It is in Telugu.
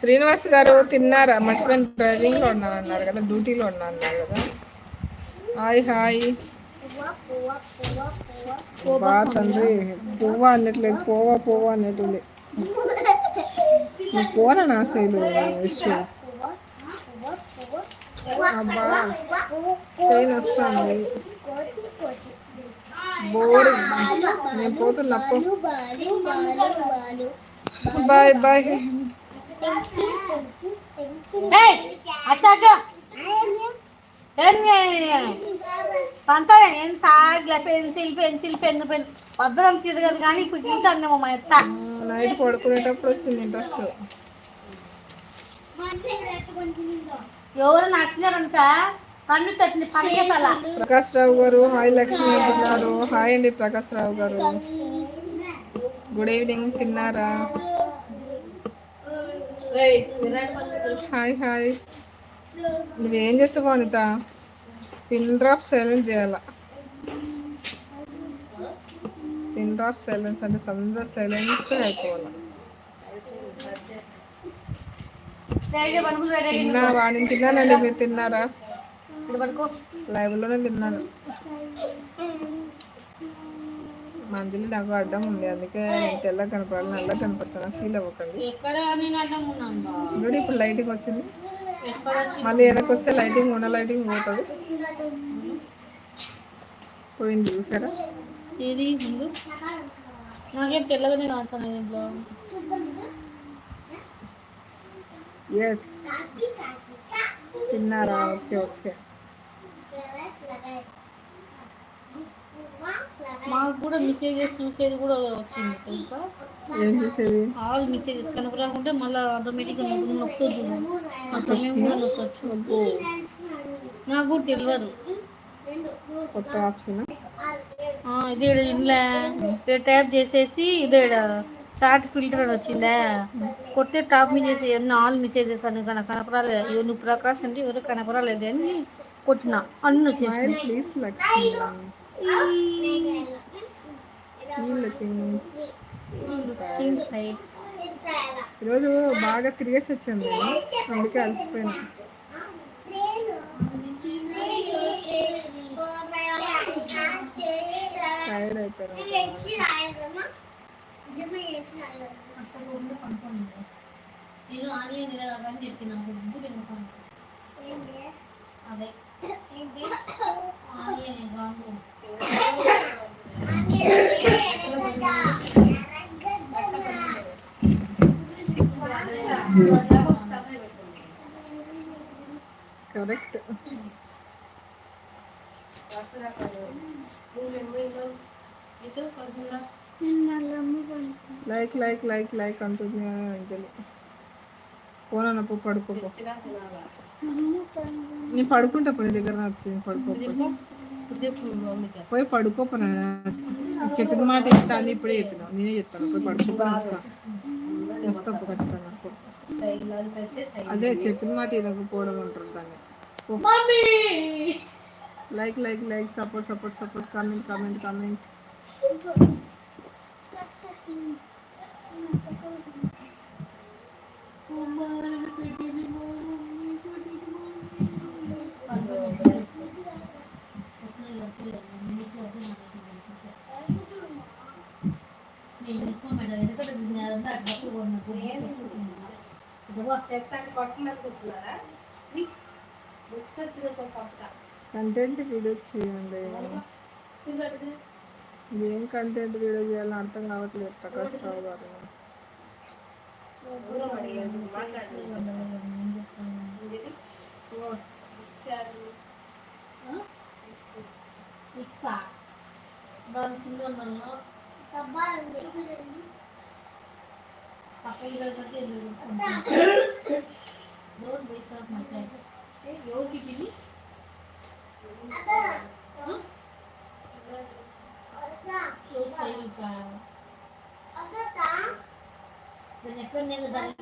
శ్రీనివాస్ గారు తిన్నారా? మర్చిపోయిన డ్రైవింగ్లో ఉన్నాను అన్నారు కదా డ్యూటీలో ఉన్నా అన్నారు కదా. Hi hi. బా తండ్రి పువ్వ అన్నట్లేదు పోవా పోవా అన్నట్టుంది. నువ్వు పోనా నా శైలు విషయం అబ్బా చైన్ వస్తుంది. బోర్. నేను పోతున్నప్పుడు బాయ్ బాయ్ ఏం సాగ్ల పెన్సిల్ పెన్సిల్ పెన్ను పెన్ భద్రం తిరగదు కానీ ఇప్పుడు చూసాను మా ఎత్త నైట్ పడుకునేటప్పుడు వచ్చింది ఇంట్రెస్ట్ ఎవరు నచ్చినారంట? కన్ను తట్టింది ప్రకాష్ రావు గారు హాయ్ లక్ష్మి అంటున్నారు. హాయ్ అండి ప్రకాష్ రావు గారు. గుడ్ ఈవినింగ్ తిన్నారా హాయ్ హాయ్ నువ్వేం చేస్తావు అనిత పిన్ డ్రాప్ సైలెన్స్ చేయాల? పిన్ డ్రాప్ సైలెన్స్ అంటే సంద సైలెన్స్ అయిపోవాలి? రెడీ పడుకుని రెడీ తిన్నావా? నేను తిన్నానండి మీరు తిన్నారా? లైవ్లోనే తిన్నాను. మందిలి నాకు అడ్డం ఉంది. అందుకే నేను తెల్ల కనపడాలి నల్ల కనపడతాను ఫీల్ అవ్వకండి. ఇప్పుడు ఇప్పుడు లైటింగ్ వచ్చింది. మళ్ళీ వెనక్కి వస్తే లైటింగ్ ఉన్న లైటింగ్ పోతుంది. పోయింది చూసారా? ఏది ముందు? నాకేం తెల్లగానే కాస్తాను దీంట్లో ఎస్ తిన్నారా? Okay okay. మాకు కూడా మెసేజెస్ చూసేది కూడా వచ్చింది తెలుసా? ఏం చేసేది? ఆల్ మెసేజెస్ కనుక మళ్ళీ ఆటోమేటిక్గా నొక్కు నొక్కొద్దు. అట్లా కూడా నొక్కొచ్చు నాకు కూడా తెలియదు కొత్త ఆప్షన్? ఇది ఇంట్లో ఇక్కడ ట్యాప్ చేసేసి ఇదే చాట్ ఫిల్టర్ అని వచ్చిందా? కొత్త టాప్ మీద చేసి ఎన్ని ఆల్ మెసేజెస్ అని కన కనపరాలేదు నువ్వు ప్రకాష్ అంటే ఎవరు కనపరాలేదు అని కొట్టిన అన్ని వచ్చేసింది ప్లీజ్ లక్ష్మి. ఈరోజు బాగా తిరిగేసి వచ్చాను నేను. అందుకే అలసిపోయినా. టైర్డ్ అయిపోయాను. నేను ఆన్లైన్ తిరగాలని చెప్పిన ఆన్లైన్ గాను correct. Like like like like అంటుంది అంజలి ఫోన్ అన్నప్పుడు పడుకోపో. నేను పడుకుంటా నీ దగ్గర నచ్చింది పడుకోపో పోయి పడుకోపో నాన్న. చెప్పిన మాట ఇస్తాను ఇప్పుడే చెప్పిన నేనే చెప్తాను పోయి పడుకోపో వస్తా ఖచ్చితంగా. అదే చెప్పిన మాట వినకపోవడం అంటారు దాన్ని. Like like like support support support comment comment comment content video చేయండి. ఏం కంటెంట్ వీడియో చేయాలని అర్థం కావట్లేదు ప్రకాష్ రావు గారు. మిక్సా దాని కింద మనం దాన్ని ఎక్కడ నేను దాన్ని